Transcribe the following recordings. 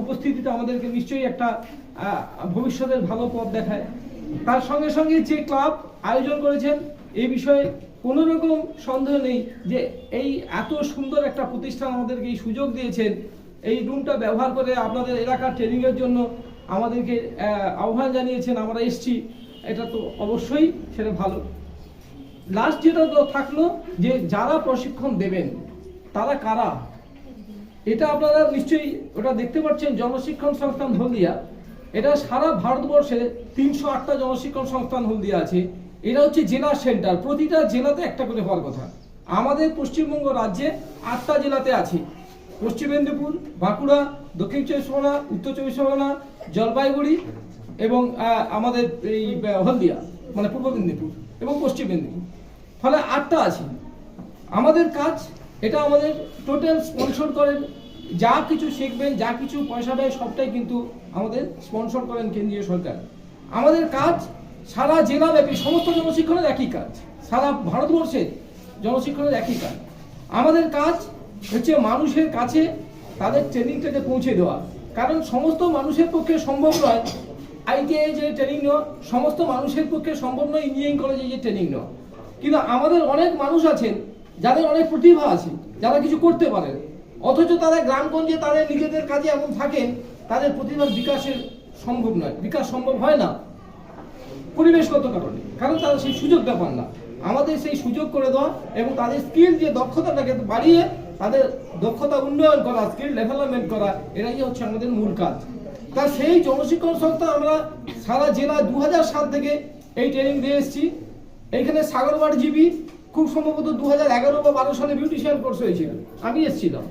উপস্থিতিতে আমাদেরকে নিশ্চয়ই একটা ভবিষ্যতের ভালো পথ দেখায়। তার সঙ্গে সঙ্গে যে ক্লাব আয়োজন করেছেন এই বিষয়ে কোনো রকম সন্দেহ নেই যে এই এত সুন্দর একটা প্রতিষ্ঠান আমাদেরকে এই সুযোগ দিয়েছেন। এই রুমটা ব্যবহার করে আপনাদের এলাকার ট্রেনিংয়ের জন্য আমাদেরকে আহ্বান জানিয়েছেন। আমরা এসছি, এটা তো অবশ্যই সেটা ভালো। লাস্ট যেটা থাকল যে যারা প্রশিক্ষণ দেবেন, তারা কারা? এটা আপনারা নিশ্চয়ই ওটা দেখতে পাচ্ছেন, জনশিক্ষণ সংস্থান হলদিয়া। এটা সারা ভারতবর্ষে তিনশো আটটা জনশিক্ষণ সংস্থান হলদিয়া আছে। এটা হচ্ছে জেলা সেন্টার, প্রতিটা জেলাতে একটা করে হওয়ার কথা। আমাদের পশ্চিমবঙ্গ রাজ্যে আটটা জেলাতে আছে। পশ্চিম মেদিনীপুর, বাঁকুড়া, দক্ষিণ চব্বিশ পরগনা, উত্তর চব্বিশ পরগনা, জলপাইগুড়ি এবং আমাদের এই হলদিয়া মানে পূর্ব মেদিনীপুর এবং পশ্চিম মেদিনীপুর। ফলে আটটা আছে। আমাদের কাজ এটা আমাদের টোটাল স্পন্সর করেন। যা কিছু শিখবেন, যা কিছু পয়সা ব্যয় সবটাই কিন্তু আমাদের স্পন্সর করেন কেন্দ্রীয় সরকার। আমাদের কাজ সারা জেলাব্যাপী, সমস্ত জনশিক্ষণের একই কাজ। সারা ভারতবর্ষের জনশিক্ষণের একই কাজ। আমাদের কাজ হচ্ছে মানুষের কাছে তাদের ট্রেনিংটাকে পৌঁছে দেওয়া। কারণ সমস্ত মানুষের পক্ষে সম্ভব নয় আইটিআই যে ট্রেনিং নেওয়া, সমস্ত মানুষের পক্ষে সম্ভব নয় ইঞ্জিনিয়ারিং কলেজে যে ট্রেনিং নেওয়া। কিন্তু আমাদের অনেক মানুষ আছেন যাদের অনেক প্রতিভা আছে, যারা কিছু করতে পারেন, অথচ তারা গ্রামগঞ্জে তাদের নিজেদের কাজে এমন থাকেন, তাদের প্রতিভার বিকাশের সম্ভব নয়। বিকাশ সম্ভব হয় না পরিবেশগত কারণে, কারণ তারা সেই সুযোগটা পান না। আমাদের সেই সুযোগ করে দেওয়া এবং তাদের স্কিল যে দক্ষতাটাকে বাড়িয়ে তাদের দক্ষতা উন্নয়ন করা স্কিল ডেভেলপমেন্ট করা এটাই হচ্ছে আমাদের মূল কাজ। তা সেই জনশিক্ষণ সংস্থা আমরা সারা জেলা দু সাল থেকে এই ট্রেনিং দিয়ে এসেছি। এইখানে সাগরবাড় জিবি খুব সম্ভবত দু হাজার এগারো বা বারো সালে বিউটিশিয়ান কোর্স হয়েছিল। আমি এসেছিলাম।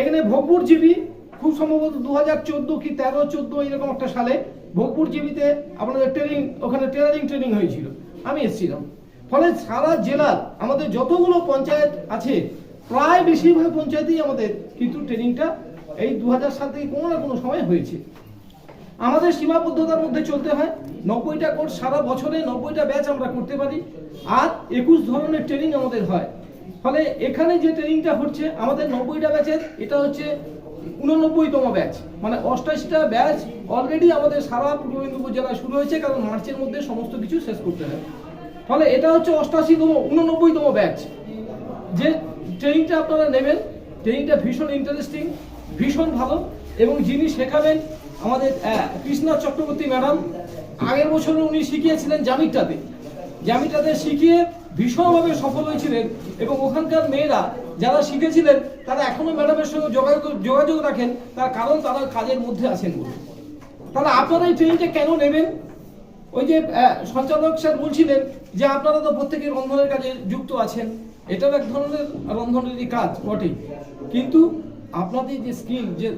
এখানে ভোগপুর জিবি খুব সম্ভবত দু হাজার চোদ্দ কি তেরো চোদ্দ এরকম একটা সালে ভোগপুর জিবিতে আপনাদের ট্রেনিং ওখানে ট্রেনারিং ট্রেনিং হয়েছিল। আমি এসেছিলাম। ফলে সারা জেলার আমাদের যতগুলো পঞ্চায়েত আছে, প্রায় বেশিরভাগ পঞ্চায়েতেই আমাদের কিন্তু ট্রেনিংটা এই দু হাজার সাল থেকে কোনো না কোনো সময় হয়েছে। আমাদের সীমাবদ্ধতার মধ্যে চলতে হয়। নব্বইটা কোর্স সারা বছরে নব্বইটা ব্যাচ আমরা করতে পারি। আর একুশ ধরনের ট্রেনিং আমাদের হয়। ফলে এখানে যে ট্রেনিংটা হচ্ছে, আমাদের নব্বইটা ব্যাচের, এটা হচ্ছে উননব্বইতম ব্যাচ। মানে অষ্টাশিটা ব্যাচ অলরেডি আমাদের সারা পূর্ব মেদিনীপুর জেলায় শুরু হয়েছে, কারণ মার্চের মধ্যে সমস্ত কিছু শেষ করতে হয়। ফলে এটা হচ্ছে অষ্টাশিতম, উননব্বইতম ব্যাচ। যে ট্রেনিংটা আপনারা নেবেন ট্রেনিংটা ভীষণ ইন্টারেস্টিং ভীষণ ভালো, এবং যিনি শেখাবেন আমাদের কৃষ্ণা চক্রবর্তী ম্যাডাম, আগের বছর উনি শিখিয়েছিলেন জামিটাতে জামিটাতে শিখিয়ে ভীষণভাবে সফল হয়েছিলেন এবং ওখানকার মেয়েরা যারা শিখেছিলেন, তারা এখনও ম্যাডামের সঙ্গে যোগাযোগ যোগাযোগ রাখেন, তার কারণ তারা কাজের মধ্যে আছেন বলে। তাহলে আপনারা এই ট্রেনিংটা কেন নেবেন? ওই যে সঞ্চালক স্যার বলছিলেন যে আপনারা তো প্রত্যেকে রন্ধনের কাজে যুক্ত আছেন। এটাও এক ধরনের, রন্ধনেরই কাজ বটেই। কিন্তু আপনাদের যে স্কিল যে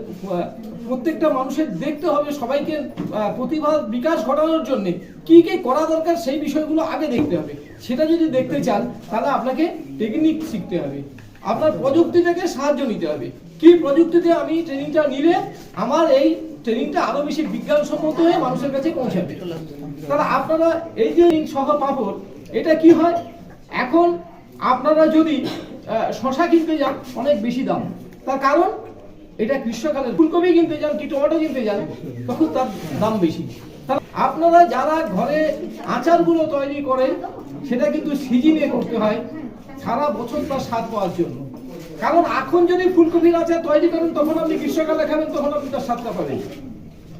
প্রত্যেকটা মানুষের দেখতে হবে সবাইকে আহ, প্রতিভার বিকাশ ঘটানোর জন্য কি কি করা দরকার সেই বিষয়গুলো আগে দেখতে হবে। সেটা যদি দেখতে চান তাহলে আপনাকে টেকনিক শিখতে হবে। আপনার প্রযুক্তি থেকে সাহায্য নিতে হবে। কি প্রযুক্তিতে আমি ট্রেনিংটা নিলে আমার এই ট্রেনিংটা আরও বেশি বিজ্ঞানসম্মত হয়ে মানুষের কাছে পৌঁছাবে? তাহলে আপনারা এই যে সহ পাপড় এটা কি হয়? এখন আপনারা যদি শশা কিনতে যান অনেক বেশি দাম। তার কারণ, এটা গ্রীষ্মকালে ফুলকপি কিনতে যান, কি টমেটো কিনতে যান, তখন তার দাম বেশি। আপনারা যারা ঘরে আচারগুলো তৈরি করেন, সেটা কিন্তু সিজিনে করতে হয়, সারা বছর তার স্বাদ পাওয়ার জন্য। কারণ এখন যদি ফুলকপির আচার তৈরি করেন, তখন আপনি গ্রীষ্মকালে খাবেন, তখন আপনি তার স্বাদটা পাবেন।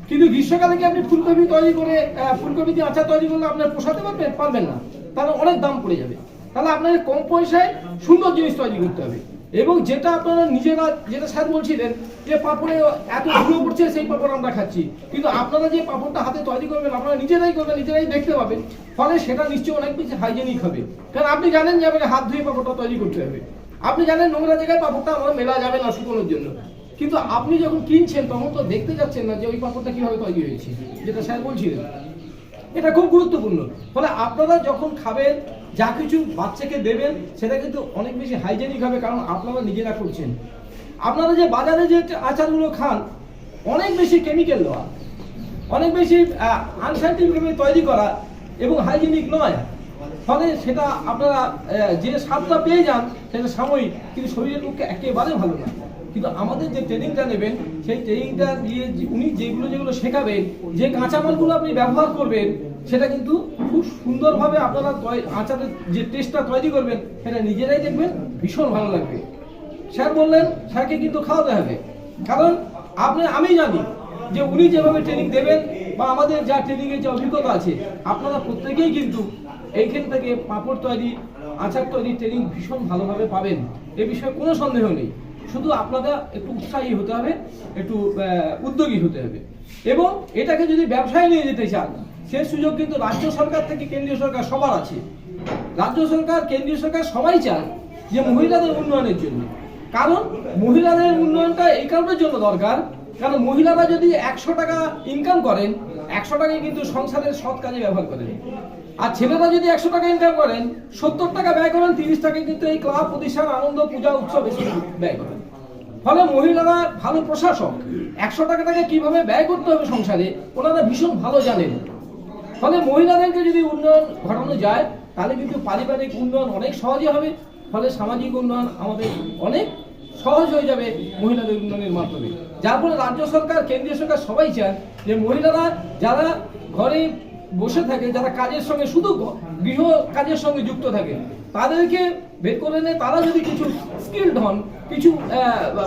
কিন্তু গ্রীষ্মকালে কি আপনি ফুলকপি তৈরি করে ফুলকপি দিয়ে আচার তৈরি করলে আপনার পোষাতে পারবেন পারবেন না। তাহলে অনেক দাম পড়ে যাবে। তাহলে আপনাকে কম পয়সায় সুন্দর জিনিস তৈরি করতে হবে। এবং যেটা আপনারা নিজেরা, যেটা স্যার বলছিলেন যে পাপড়ে এত ধুলো পড়ছে, সেই পাপড় আমরা খাচ্ছি। কিন্তু আপনারা যে পাপড়টা হাতে তৈরি করবেন, আপনারা নিজেরাই করবেন, নিজেরাই দেখতে পাবেন। ফলে সেটা নিশ্চয়ই অনেক বেশি হাইজেনিক হবে। কারণ আপনি জানেন যে আপনাকে হাত ধুয়ে পাপড়টা তৈরি করতে হবে। আপনি জানেন নোংরা জায়গায় পাপড়টা আমার মেলা যাবে না শুকোনোর জন্য। কিন্তু আপনি যখন কিনছেন, তখন তো দেখতে যাচ্ছেন না যে ওই পাপড়টা কীভাবে তৈরি হয়েছে, যেটা স্যার বলছিলেন। এটা খুব গুরুত্বপূর্ণ। ফলে আপনারা যখন খাবেন যা কিছু বাচ্চাকে দেবেন, সেটা কিন্তু অনেক বেশি হাইজেনিক হবে, কারণ আপনারা নিজেরা করছেন। আপনারা যে বাজারে যে আচারগুলো খান, অনেক বেশি কেমিক্যাল দেওয়া অনেক বেশি আনসাইন্টিফিকভাবে তৈরি করা এবং হাইজেনিক নয়। ফলে সেটা আপনারা যে স্বাদটা পেয়ে যান, সেটা সাময়িক, কিন্তু শরীরের পক্ষে একেবারে ভালো না। কিন্তু আমাদের যে ট্রেনিংটা নেবেন, সেই ট্রেনিংটা দিয়ে উনি যেগুলো যেগুলো শেখাবেন, যে কাঁচামালগুলো আপনি ব্যবহার করবেন সেটা কিন্তু খুব সুন্দরভাবে আপনারা আচারের যে টেস্টটা তৈরি করবেন, সেটা নিজেরাই দেখবেন, ভীষণ ভালো লাগবে। স্যার বললেন, স্যারকে কিন্তু খাওয়াতে হবে। কারণ আপনি, আমি জানি যে উনি যেভাবে ট্রেনিং দেবেন বা আমাদের যা ট্রেনিংয়ের যে অভিজ্ঞতা আছে, আপনারা প্রত্যেকেই কিন্তু এইখান থেকে পাঁপড় তৈরি, আচার তৈরি ট্রেনিং ভীষণ ভালোভাবে পাবেন। এ বিষয়ে কোনো সন্দেহ নেই। শুধু আপনারা একটু উৎসাহী হতে হবে, একটু উদ্যোগী হতে হবে। এবং এটাকে যদি ব্যবসায় নিয়ে যেতে চান সে সুযোগ কিন্তু রাজ্য সরকার থেকে কেন্দ্রীয় সরকার সবার আছে। রাজ্য সরকার, কেন্দ্রীয় সরকার সবাই চায় যে মহিলাদের উন্নয়নের জন্য। কারণ মহিলাদের উন্নয়নটা এই কারণের জন্য দরকার। কারণ মহিলারা যদি একশো টাকা ইনকাম করেন, একশো টাকায় কিন্তু সংসারের সৎ কাজে ব্যবহার করেন। আর ছেলেরা যদি একশো টাকা ইনকাম করেন, সত্তর টাকা ব্যয় করেন, তিরিশ টাকা কিন্তু এই ক্লাব, প্রতিষ্ঠান, আনন্দ, পূজা, উৎসব এসব ব্যয় করেন। ফলে মহিলারা ভালো প্রশাসক, একশো টাকাটাকে কীভাবে ব্যয় করতে হবে সংসারে, ওনারা ভীষণ ভালো জানেন। ফলে মহিলাদেরকে যদি উন্নয়ন ঘটানো যায়, তাহলে কিন্তু পারিবারিক উন্নয়ন অনেক সহজে হবে, ফলে সামাজিক উন্নয়ন আমাদের অনেক সহজ হয়ে যাবে মহিলাদের উন্নয়নের মাধ্যমে। যার ফলে রাজ্য সরকার, কেন্দ্রীয় সরকার সবাই চান যে মহিলারা যারা ঘরে বসে থাকে, যারা কাজের সঙ্গে শুধু গৃহ কাজের সঙ্গে যুক্ত থাকে, তাদেরকে বের করে এনে তারা যদি কিছু স্কিল্ড হন, কিছু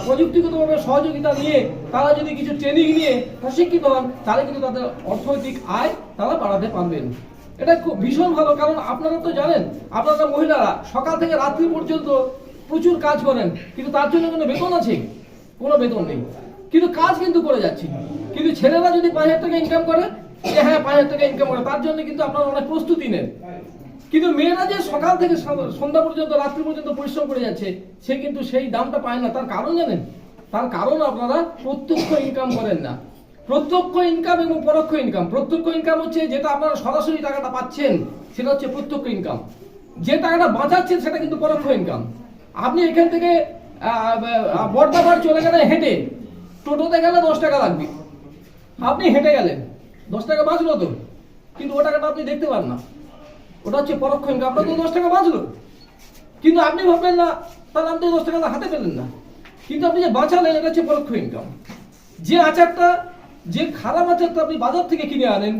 প্রযুক্তিগতভাবে সহযোগিতা নিয়ে তারা যদি কিছু ট্রেনিং নিয়ে প্রশিক্ষিত হন, তাহলে কিন্তু তাদের অর্থনৈতিক আয় তারা বাড়াতে পারবেন। এটা খুব ভীষণ ভালো, কারণ আপনারা তো জানেন, আপনারা মহিলারা সকাল থেকে রাত্রি পর্যন্ত প্রচুর কাজ করেন, কিন্তু তার জন্য কোনো বেতন আছে? কোনো বেতন নেই। কিন্তু কাজ কিন্তু করে যাচ্ছে। কিন্তু ছেলেরা যদি পাঁচ হাজার টাকা ইনকাম করে যে হ্যাঁ পাঁচ হাজার টাকা ইনকাম করে, তার জন্য কিন্তু আপনারা অনেক প্রস্তুতি নেন। কিন্তু মেয়েরা যে সকাল থেকে সন্ধ্যা- পর্যন্ত, রাত্রি পর্যন্ত পরিশ্রম করে যাচ্ছে, সে কিন্তু সেই দামটা পায় না। তার কারণ জানেন? তার কারণ আপনারা প্রত্যক্ষ ইনকাম করেন না। প্রত্যক্ষ ইনকাম এবং পরোক্ষ ইনকাম প্রত্যক্ষ ইনকাম হচ্ছে যেটা আপনারা সরাসরি টাকাটা পাচ্ছেন, সেটা হচ্ছে প্রত্যক্ষ ইনকাম যে টাকাটা বাঁচাচ্ছেন, সেটা কিন্তু পরোক্ষ ইনকাম আপনি এখান থেকে বর্দাবার চলে গেলে হেঁটে টোটোতে গেলে দশ টাকা লাগবে। আপনি হেঁটে গেলেন। দশ টাকা বাঁচলো তো। কিন্তু ও টাকাটা আপনি দেখতে পান না। ওটা হচ্ছে পরোক্ষ ইনকাম আপনার তো দশ টাকা বাঁচলো। কিন্তু আপনি ভাবলেন না, তাহলে আপনি দশ টাকা হাতে পেলেন না। কিন্তু আপনি যে বাঁচালেন, এটা হচ্ছে পরোক্ষ ইনকাম যে আচারটা, যে খারাপ আচারটা আপনি বাজার থেকে কিনে আনেন,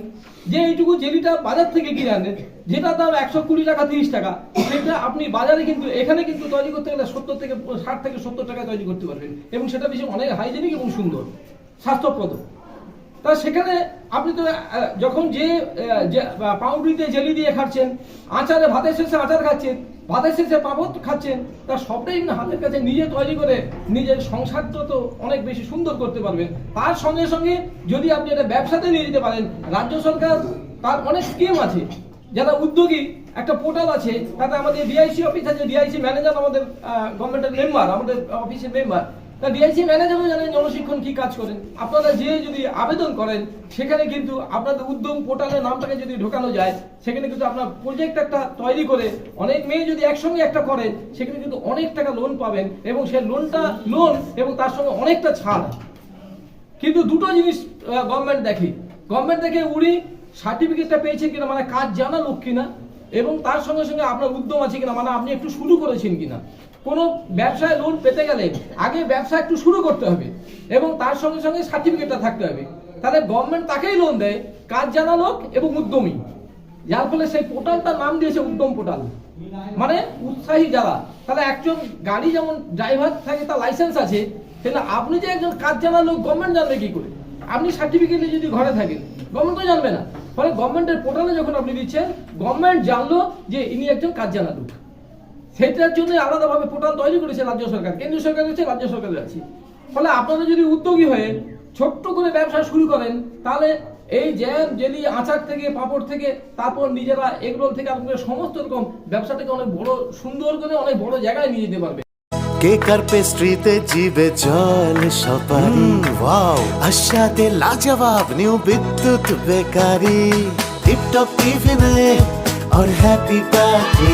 যে এইটুকু জেলিটা বাজার থেকে কিনে আনেন যেটা দাম একশো কুড়ি টাকা, তিরিশ টাকা, সেটা আপনি বাজারে কিন্তু, এখানে কিন্তু তৈরি করতে গেলে সত্তর থেকে ষাট থেকে সত্তর টাকায় তৈরি করতে পারবেন। এবং সেটা বেশি অনেক হাইজেনিক এবং সুন্দর, স্বাস্থ্যপ্রদ। তা সেখানে আপনি তো যখন যে পাউরুটিতে জেলি দিয়ে খাচ্ছেন, আচারে ভাতের শেষে আচার খাচ্ছেন, ভাতের শেষে পাপড় খাচ্ছেন, তা সবটাই হাতের কাছে নিজে তৈরি করে নিজের সংসারটা তো অনেক বেশি সুন্দর করতে পারবেন তার সঙ্গে সঙ্গে যদি আপনি এটা ব্যবসাতে নিয়ে যেতে পারেন, রাজ্য সরকার তার অনেক স্কিম আছে। যারা উদ্যোগী, একটা পোর্টাল আছে, তাতে আমাদের ডিআইসি অফিস আছে ডিআইসি ম্যানেজার আমাদের গভর্নমেন্টের মেম্বার আমাদের অফিসের মেম্বার তা ডিআইসি ম্যানেজারও জানেন জনশিক্ষণ কি কাজ করেন। আপনারা যে যদি আবেদন করেন, সেখানে কিন্তু আপনাদের উদ্যম পোর্টালের নামটাকে যদি ঢোকানো যায়, সেখানে কিন্তু আপনার প্রজেক্ট একটা তৈরি করে অনেক মেয়ে যদি একসঙ্গে একটা করে, সেখানে কিন্তু অনেক টাকা লোন পাবেন এবং সেই লোনটা লোন এবং তার সঙ্গে অনেকটা ছাড়। কিন্তু দুটো জিনিস গভর্নমেন্ট দেখে। গভর্নমেন্ট দেখে উনি সার্টিফিকেটটা পেয়েছেন কিনা মানে কাজ জানা লোক কিনা, এবং তার সঙ্গে সঙ্গে আপনার উদ্যম আছে কিনা মানে আপনি একটু শুরু করেছেন কিনা। কোনো ব্যবসায় লোন পেতে গেলে আগে ব্যবসা একটু শুরু করতে হবে এবং তার সঙ্গে সঙ্গে সার্টিফিকেটটা থাকতে হবে। তাহলে গভর্নমেন্ট তাকেই লোন দেয়, কাজ জানা লোক এবং উদ্যমী। যার ফলে সেই পোর্টালটার নাম দিয়েছে উদ্যম পোর্টাল। মানে উৎসাহী যারা, তাহলে একজন গাড়ি যেমন ড্রাইভার থাকে, তার লাইসেন্স আছে, তাহলে আপনি যে একজন কাজ জানা লোক গভর্নমেন্ট জানবে কি করে? আপনি সার্টিফিকেট নিয়ে যদি ঘরে থাকেন গভর্নমেন্ট তো জানবে না। ফলে গভর্নমেন্টের পোর্টালে যখন আপনি দিচ্ছেন গভর্নমেন্ট জানলো যে ইনি একজন কাজ জানা লোক। সেটার জন্য আলাদাভাবে পোর্টাল তৈরি করেছে রাজ্য সরকার কেন্দ্রীয় সরকার রয়েছে রাজ্য সরকার রয়েছে। ফলে আপনারা যদি উদ্যোগী হয়ে ছোট্ট করে ব্যবসা শুরু করেন তাহলে এই জ্যাম জেলি আচার থেকে পাপড় থেকে তারপর নিজেরা এগরোল থেকে আপনাদের সমস্ত রকম ব্যবসাটাকে অনেক বড় সুন্দর করে অনেক বড় জায়গায় নিয়ে যেতে পারবে। কে আর পেস্ট্রিতে জিবে জল সপারি ওয়াও আশাতে লাজবাব নিউ বিদ্যুৎ বেকারি। টিপটপ টিফিনে or happy party.